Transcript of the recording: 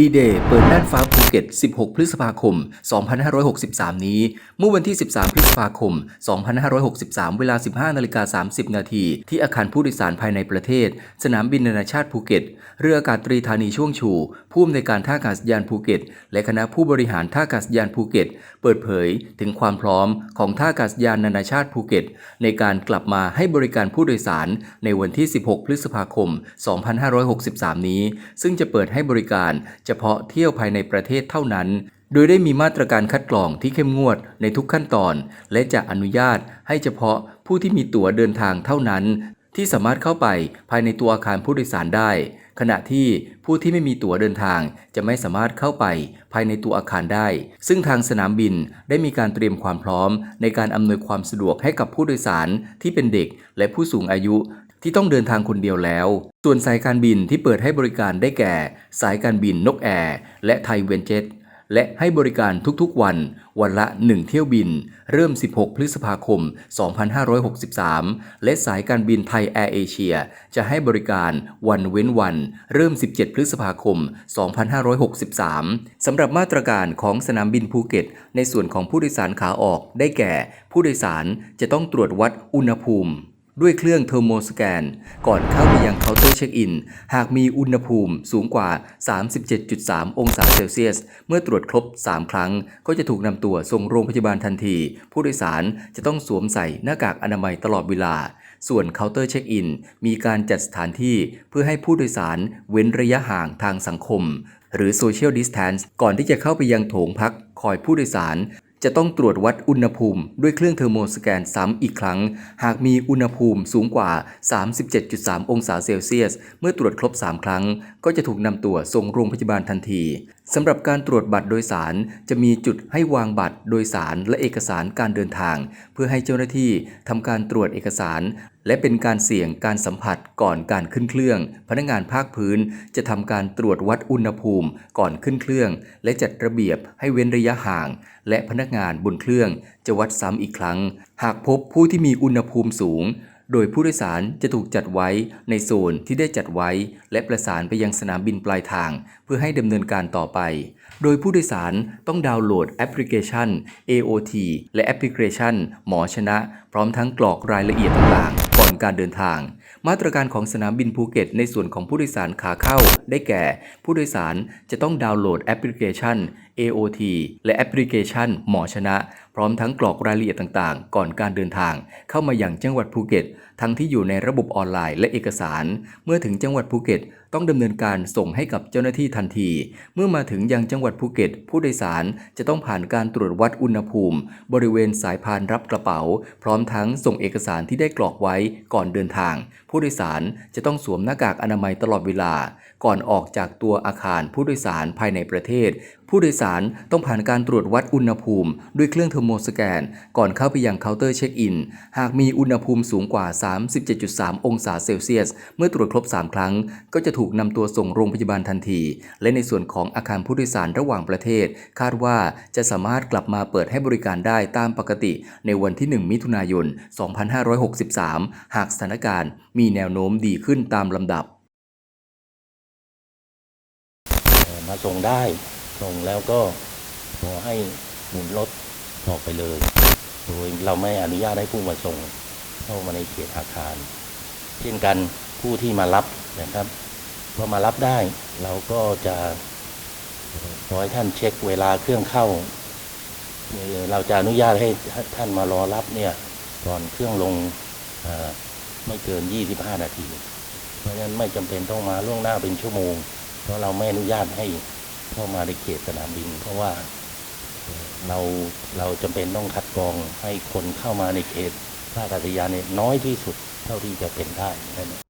ดีเดย์เปิดน่านฟ้าภูเก็ต 16 พฤษภาคม 2563 นี้ เมื่อวันที่ 13 พฤษภาคม 2563 เวลา 15 นาฬิกา 30 นาทีที่อาคารผู้โดยสารภายในประเทศ สนามบินนานาชาติภูเก็ต เรืออากาศตรีธานีช่วงชู ผู้อำนวยการท่าอากาศยานภูเก็ต และคณะผู้บริหารท่าอากาศยานภูเก็ต เปิดเผยถึงความพร้อมของท่าอากาศยานนานาชาติภูเก็ต ในการกลับมาให้บริการผู้โดยสารในวันที่ 16 พฤษภาคม 2563 นี้ ซึ่งจะเปิดให้บริการเฉพาะเที่ยวภายในประเทศเท่านั้นโดยได้มีมาตรการคัดกรองที่เข้มงวดในทุกขั้นตอน และจะอนุญาตให้เฉพาะผู้ที่มีตั๋วเดินทางเท่านั้น ที่สามารถเข้าไปภายในตัวอาคารผู้โดยสารได้ ขณะที่ผู้ที่ไม่มีตั๋วเดินทางจะไม่สามารถเข้าไปภายในตัวอาคารได้ ซึ่งทางสนามบินได้มีการเตรียมความพร้อม ในการอำนวยความสะดวกให้กับผู้โดยสารที่เป็นเด็กและผู้สูงอายุที่ต้องเดินทางคนเดียวแล้ว ส่วนสายการบินที่เปิดให้บริการได้แก่ สายการบินนกแอร์และไทยเวนเจ็ต และให้บริการทุกๆวัน วันละ 1 เที่ยวบิน เริ่ม 16 พฤษภาคม 2563 และสายการบินไทยแอร์เอเชียจะให้บริการวันเว้นวัน เริ่ม 17 พฤษภาคม 2563 สำหรับมาตรการของสนามบินภูเก็ต ในส่วนของผู้โดยสารขาออกได้แก่ ผู้โดยสารจะต้องตรวจวัดอุณหภูมิ ด้วยเครื่องเทอร์โมสแกน ก่อนเข้าไปยังเคาน์เตอร์เช็คอิน หากมีอุณหภูมิสูงกว่า 37.3 องศาเซลเซียส เมื่อตรวจครบ 3 ครั้ง ก็จะถูกนำตัวส่งโรงพยาบาลทันที ผู้โดยสารจะต้องสวมใส่หน้ากากอนามัยตลอดเวลา ส่วนเคาน์เตอร์เช็คอิน มีการจัดสถานที่เพื่อให้ผู้โดยสารเว้นระยะห่างทางสังคม หรือ Social Distance ก่อนที่จะเข้าไปยังโถงพักคอยผู้โดยสาร จะต้องตรวจวัดอุณหภูมิ ด้วยเครื่องเทอร์โมสแกนซ้ำอีกครั้ง หากมีอุณหภูมิสูงกว่า 37.3 องศาเซลเซียส เมื่อตรวจครบ 3 ครั้ง ก็จะถูกนำตัวส่งโรงพยาบาลทันทีสำหรับการตรวจบัตรโดยสาร จะมีจุดให้วางบัตรโดยสารและเอกสารการเดินทาง เพื่อให้เจ้าหน้าที่ทำการตรวจเอกสาร และเป็นการเสี่ยงการสัมผัสก่อนการขึ้นเครื่อง พนักงานภาคพื้นจะทำการตรวจวัดอุณหภูมิก่อนขึ้นเครื่อง และจัดระเบียบให้เว้นระยะห่าง และพนักงานบนเครื่องจะวัดซ้ำอีกครั้ง หากพบผู้ที่มีอุณหภูมิสูง โดยผู้โดยสารจะถูกจัดไว้ในโซนที่ได้จัดไว้ และประสานไปยังสนามบินปลายทาง เพื่อให้ดำเนินการต่อไป โดยผู้โดยสารต้องดาวน์โหลดแอปพลิเคชัน AOT และแอปพลิเคชัน หมอชนะ พร้อมทั้งกรอกรายละเอียดต่าง ๆก่อนการเดินทาง มาตรการของสนามบินภูเก็ตในส่วนของผู้โดยสารขาเข้า ได้แก่ ผู้โดยสารจะต้องดาวน์โหลดแอปพลิเคชัน AOT และแอปพลิเคชันหมอชนะ พร้อมทั้งกรอกรายละเอียดต่างๆ ก่อนการเดินทาง เข้ามาอย่างจังหวัดภูเก็ต ทั้งที่อยู่ในระบบออนไลน์และเอกสาร เมื่อถึงจังหวัดภูเก็ต ต้องดำเนินการส่งให้กับเจ้าหน้าที่ทันที เมื่อมาถึงยังจังหวัดภูเก็ต ผู้โดยสารจะต้องผ่านการตรวจวัดอุณหภูมิ บริเวณสายพานรับกระเป๋า พร้อมทั้งส่งเอกสารที่ได้กรอกไว้ก่อนเดินทาง ผู้โดยสารจะต้องสวมหน้ากากอนามัยตลอดเวลา ก่อนออกจากตัวอาคารผู้โดยสารภายในประเทศ ผู้โดยสารต้องผ่านการตรวจวัดอุณหภูมิ ด้วยเครื่องเทอร์โมสแกน ก่อนเข้าไปยังเคาน์เตอร์เช็คอิน หากมีอุณหภูมิสูงกว่า 37.3 องศาเซลเซียส เมื่อตรวจครบ 3 ครั้ง ก็จะถูกนำตัวส่งโรงพยาบาลทันที และในส่วนของอาคารผู้โดยสารระหว่างประเทศ คาดว่าจะสามารถกลับมาเปิดให้บริการได้ตามปกติ ในวันที่ 1 มิถุนายน 2563 หากสถานการณ์มีแนวโน้มดีขึ้นตามลำดับ มาส่งได้ ส่งแล้วก็ขอให้หมุนรถออกไปเลย โดยเราไม่อนุญาตให้ผู้มาส่งเข้ามาในเขตอาคาร เช่นกันผู้ที่มารับนะครับพอมารับได้เราก็จะขอให้ท่านเช็คเวลาเครื่องเข้า เราจะอนุญาตให้ท่านมารอรับเนี่ยก่อนเครื่องลงไม่เกิน 25 นาที เพราะฉะนั้นไม่จำเป็นต้องมาล่วงหน้าเป็นชั่วโมง เพราะเราไม่อนุญาตให้ เข้ามาในเขตสนามบิน เพราะว่าเราเราจำเป็นต้องคัดกรองให้คนเข้ามาในเขตท่าอากาศยานนี่น้อยที่สุดเท่าที่จะเป็นได้นั่น